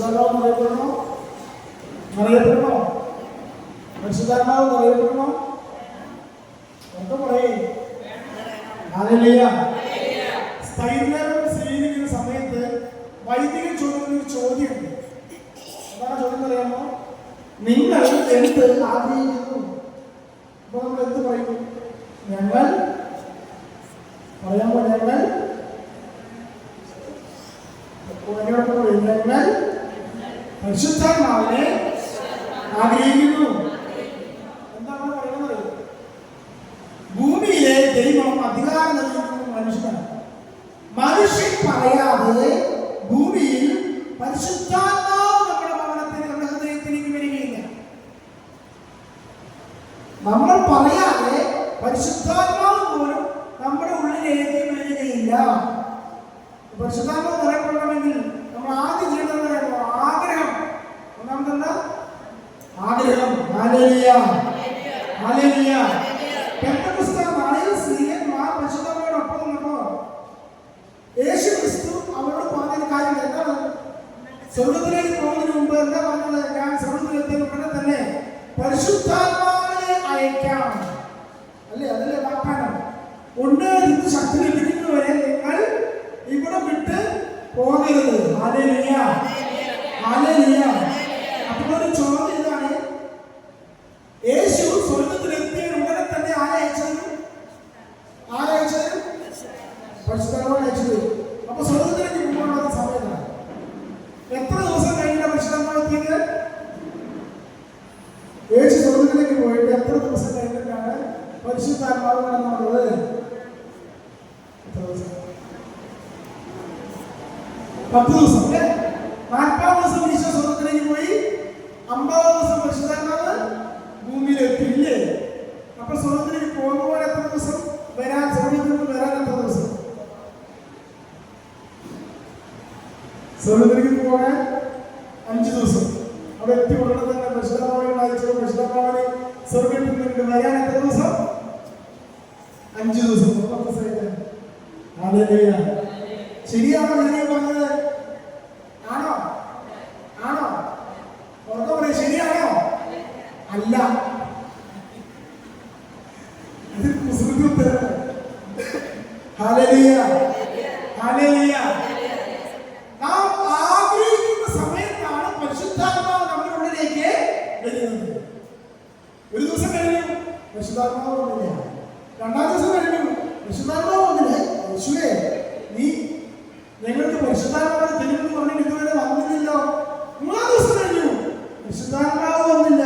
പരിശുദ്ധാത്മാവ് അറിയപ്പെടണോ? അറിയപ്പെടണോ? പരിശുദ്ധാത്മാവ് അറിയപ്പെടണോ? എന്താ പറയേ. അതല്ലയ്യ സ്ഥൈര്യം സ്വീകരിക്കുന്ന സമയത്ത് വൈദിക ചോദ്യം ഒരു ചോദ്യമുണ്ട്. എന്താണ് ചോദ്യം അറിയാമോ? നിങ്ങൾ എന്ത് ആഗ്രഹിക്കുന്നു? അപ്പൊ നമ്മൾ എന്ത് പറയും? ഞങ്ങൾ. പറയാമോ ഞങ്ങൾ? ഞങ്ങൾ പരിശുദ്ധാത്മാവിനെ ആഗ്രഹിക്കുന്നു. എന്താണ് പറയുന്നത്? ഭൂമിയിലെ ദൈവം അധികാരം നൽകിയിരിക്കുന്ന മനുഷ്യനാണ്. മനുഷ്യൻ പറയാതെ ഭൂമിയിൽ പരിശുദ്ധാത്മാവ് നമ്മുടെ ഭവനത്തിന് നമ്മുടെ ഹൃദയത്തിലേക്ക് വരികയില്ല. നമ്മൾ പറയാതെ പരിശുദ്ധാത്മാവ് പോലും നമ്മുടെ ഉള്ളിലേക്ക് വരികയില്ല. പരിശുദ്ധാത്മാവ് സ്വർഗത്തിലേക്ക് പോകുന്നതിന് മുമ്പ് എന്താ പറഞ്ഞത് ഞാൻ സ്വർഗത്തിലെത്തിയ ഉടനെ തന്നെ പരിശുദ്ധാത്മാവിനെ അയക്കാം അല്ലേ അതല്ലേ വാഗ്ദാനം ഉണ്ട് ഇത് ശക്തി ലഭിക്കുന്നവരെ നിങ്ങൾ ഇവിടെ വിട്ട് പോകരുത് ഹാലേലിയ ഹാലേലിയ അപ്പോൾ ഒരു ചോദ്യം ഇതാണ് യേശു സ്വർഗത്തിലെത്തിയ ഉടനെ തന്നെ ആരയച്ചത് ആരയച്ചത് പരിശുദ്ധമാണ് അയച്ചത് അപ്പൊ സ്വർഗത്തിലേക്ക് പോകാനുള്ള സമയത്താണ് എത്ര ദിവസം കഴിഞ്ഞ പരിശുദ്ധമാണ് എത്തിയത് യേശു സ്വർഗത്തിലേക്ക് പോയിട്ട് എത്ര ദിവസം കഴിഞ്ഞിട്ടാണ് പരിശുദ്ധാത്മാവ് കടന്നു വന്നത് പത്ത് ദിവസം നാൽപ്പത് ദിവസം ഈശോ സ്വർഗത്തിലേക്ക് പോയി അമ്പത് ദിവസം പരിശുദ്ധാത്മാവ് ഭൂമിയിലെത്തി ഇല്ലേ അപ്പൊ സ്വർഗത്തിലേക്ക് പോകുമ്പോൾ എത്ര ദിവസം? വരാൻ സ്വർഗത്തിൽ വരാൻ എത്ര ദിവസം? സ്വർഗത്തിലേക്ക് പോകാൻ അഞ്ച് ദിവസം. അവിടെ എത്തി ഉടനെ തന്നെ പരിശുദ്ധമാവിനെ വായിച്ചു പരിശുദ്ധമാവിനെ സ്വർഗത്തിൽ നിന്ന് വരാൻ എത്ര ദിവസം അഞ്ച് ദിവസം പത്ത് ദിവസമായിട്ട് ഹല്ലേലൂയ. ശരിയാണോ ഞാൻ പറഞ്ഞത് ആണോ ആണോ ഉറക്കം പറയാം ശരിയാണോ അല്ല ഇത് കുസൃതി ഉത്തരവ് ഹല്ലേലൂയ. ഹല്ലേലൂയ. നാം ആഗ്രഹിക്കുന്ന സമയത്താണ് പരിശുദ്ധാത്മാവ് നമ്മുടെ ഉള്ളിലേക്ക് വരുന്നത് ഒരു ദിവസം കഴിഞ്ഞു പരിശുദ്ധാത്മാവ് രണ്ടാം ദിവസം കഴിഞ്ഞു പരിശുദ്ധാത്മാവ് വന്നില്ല? യേശുവേ നീ ഞങ്ങൾക്ക് പരിശുദ്ധാത്മാവ് തെളിവെന്ന് പറഞ്ഞിട്ട് ഇതുവരെ വന്നില്ലല്ലോ. മൂന്നാം ദിവസം കഴിഞ്ഞു. പരിശുദ്ധാത്മാവ് വന്നില്ല.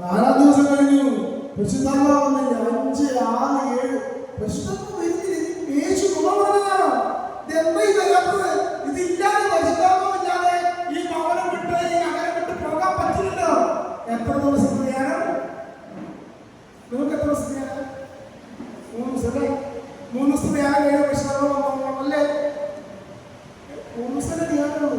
നാലാം ദിവസം കഴിഞ്ഞു. പരിശുദ്ധാത്മാവ് വന്നില്ല. അഞ്ച് ആറ് ഏഴ്. പരിശുദ്ധാത്മാവ് വരുന്നില്ല. യേശു നുണ പറഞ്ഞതാണോ ഇതെന്താ ഈ വരാത്തത്? ഇതില്ലാതെ ഈ ഭവനം വിട്ട് ഈ നഗരം വിട്ട് പോകാൻ പറ്റില്ലല്ലോ. എത്ര ദിവസം ധ്യാനം നിങ്ങൾക്ക് എത്ര ദിവസം ധ്യാനം മൂന്ന് ദിവസം അല്ലേ മൂന്ന് ദിവസം ധ്യാനം കഴിഞ്ഞ പരിശുദ്ധാത്മാവ് അല്ലേ മൂന്ന് ദിവസത്തെ ധ്യാനമുള്ളൂ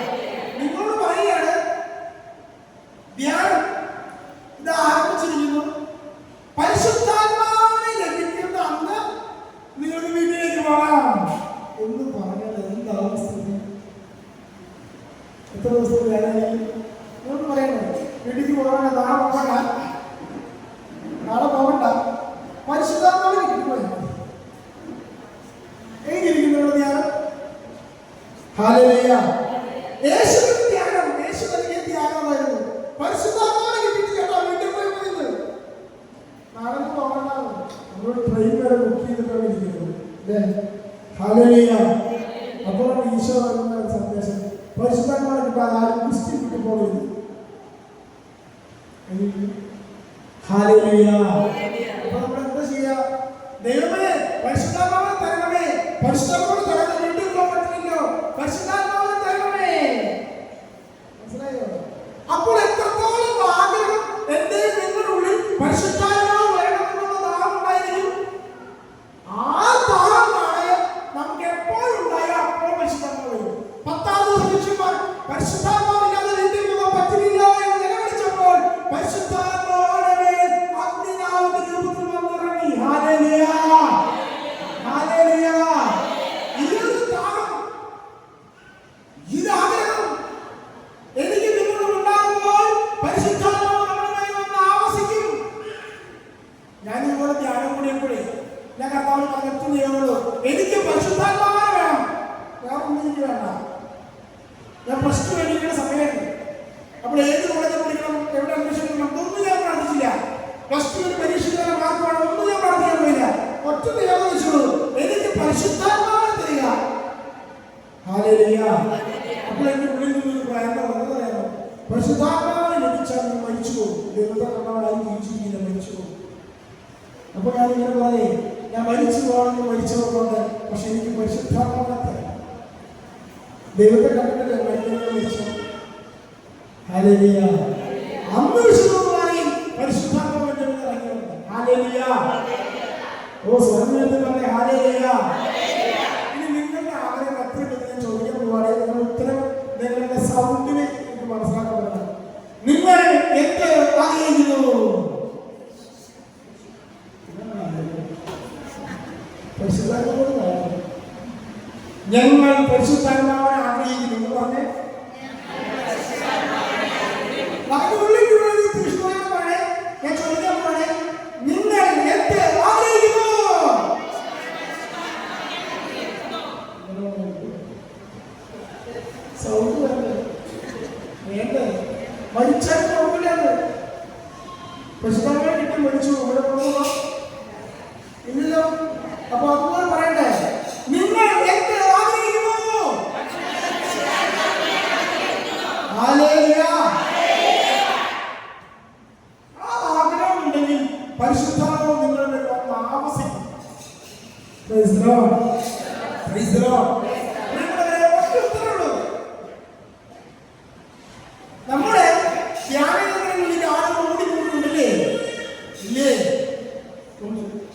ഹാലലേയ. യേശുവിന്റെ ത്യാഗം യേശു നൽകിയ ത്യാഗമായിരുന്നു നാളെ പോകണ്ടാവും നമ്മൾ ട്രെയിൻ വരെ ബുക്ക് ചെയ്തിട്ടാണ് ഇരിക്കുന്നത്. അല്ലേ? ഹാലലേയ. അപ്പോഴാണ് സന്ദേശം. പരിശുദ്ധാത്മാവിനെ കിട്ടാതെ ആരും ക്രിസ്ത്യൻ What's que പരിശുദ്ധാത്മാവിനെ ലഭിച്ചാൽ നീ മരിച്ചു പോകും ദൈവത്തെ കണ്ടവനായി ജീവിച്ചിരിക്കില്ല മരിച്ചു പറയേ ഞാൻ മരിച്ചു പോകണമെന്ന് മരിച്ചവർക്കുണ്ട് പക്ഷെ എനിക്ക് പരിശുദ്ധാത്മാവത്തെ ദൈവത്തെ കണ്ടിട്ടില്ല മരിക്കുന്നത് മരിച്ചു ഹരലിയ അന്ന് വിശുദ്ധമായി പരിശുദ്ധാത്മാവിന്റെ ഇറങ്ങിയുണ്ട് ഓ സ്വയം പറയാ ഹരലിയ ഞങ്ങൾ പരിശുദ്ധാത്മാവിനെ ആഗ്രഹിക്കുന്നു. പറഞ്ഞേ? മരിച്ചാൽ കുഴപ്പമില്ലാതെ. പ്രശ്നങ്ങൾ കിട്ടി മരിച്ചു. Thank.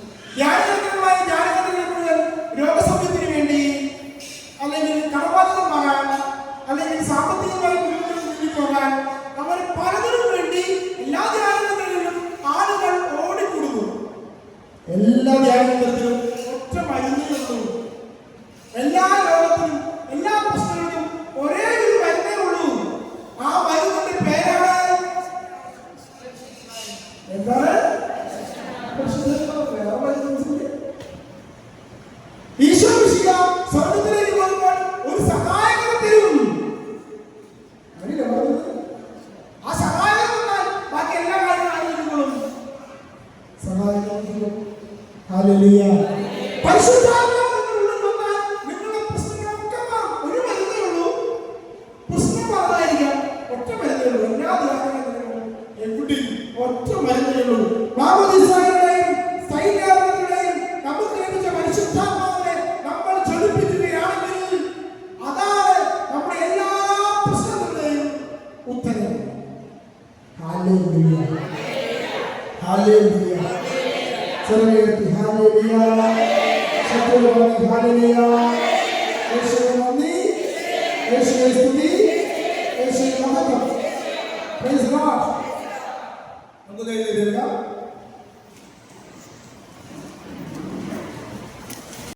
చెలగేటి హాలేలుయా శత్రువులకి హాలేలుయా యేసుని నమ్మి యేసుని స్తుతి యేసుని మహిమ ప్రైజ్ గాడ్ అందుకే దేవుడా